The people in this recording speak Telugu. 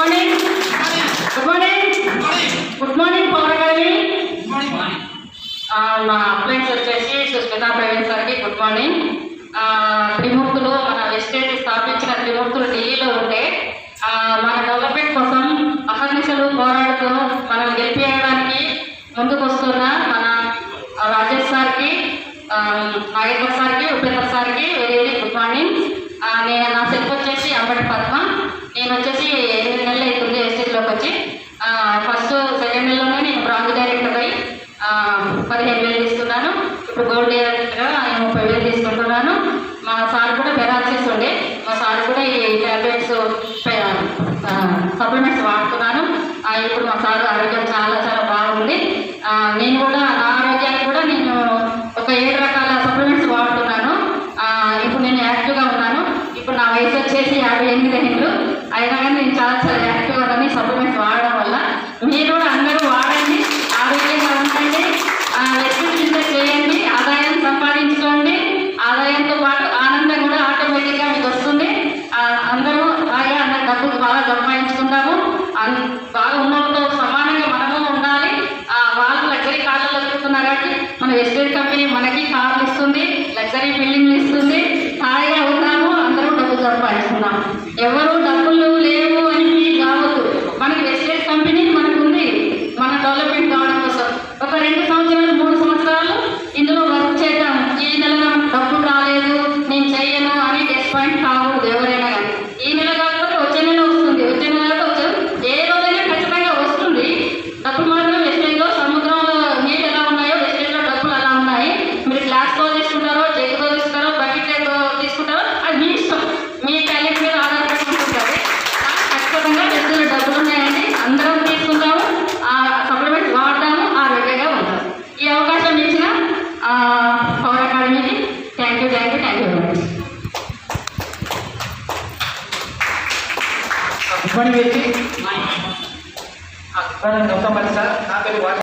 Morning good morning good morning power మా అప్లైన్స్ వచ్చేసి సుస్మితా ప్రవీణ్ సార్కి గుడ్ మార్నింగ్ త్రిమూర్తులు మన వెస్టేజ్ స్థాపించిన త్రిమూర్తులు ఢిల్లీలో ఉంటే uh, మన డెవలప్మెంట్ కోసం అహర్నిశలు పోరాడుతూ మనం గెలిపించడానికి ముందుకు వస్తున్న మన రాజేష్ సార్కి um, నాగేంద్ర సార్కి ఉపేంద్ర సార్కి very very good morning uh, నేను నా సెల్ఫ్ వచ్చేసి అంబటి పద్మ. నేను వచ్చేసి వచ్చి ఫస్ట్ సెకండ్ నెలలోనే నేను బ్రాంచ్ డైరెక్టర్ అయి పదిహేను వేలు తీసుకున్నాను. ఇప్పుడు గోల్డ్ డైరెక్టర్గా నేను ముప్పై వేలు తీసుకుంటున్నాను. మా సార్ కూడా పెరాల్సిస్ ఉండే. మా సార్ కూడా ఈ ట్యాబ్లెట్స్ సప్లిమెంట్స్ వాడుతున్నాను. ఇప్పుడు మా సార్ ఆరోగ్యం చాలా చాలా బాగుంది. నేను కూడా నా ఆరోగ్యానికి కూడా నేను ఒక ఏడు రకాల సప్లిమెంట్స్ వాడుతున్నాను. ఇప్పుడు నేను యాక్టివ్గా ఉన్నాను. ఇప్పుడు నా వయసు వచ్చేసి యాభై ఎనిమిది ఏళ్ళు అయినా కానీ నేను చాలా చాలా సప్లిమెంట్స్ వాడడం వల్ల మీరు కూడా అందరూ వాడండి ఆరోగ్యంగా ఉండండి ఆ, చింత చేయండి ఆదాయం సంపాదించుకోండి ఆదాయంతో పాటు ఆనందం కూడా ఆటోమేటిక్గా మీకు వస్తుంది. అందరూ బాగా అందరు డబ్బులు బాగా సంపాదించుకుంటాము అన్- బాగా ఉన్నతో సమానంగా మనము ఉండాలి. ఆ, వాళ్ళు లగ్జరీ కార్లలో చూస్తున్నారు కాబట్టి మన ఎస్టేట్ కంపెనీ మనకి కార్లు ఇస్తుంది లగ్జరీ బిల్డింగ్లు ఇస్తుంది. హాయిగా ఉన్నాము ఆ, పవర్ అకాడమీకి thank you thank you thank you very much ఇబ్బంది వ్యక్తి ఇబ్బంది గౌతమ్ సార్ నా పేరు వాసు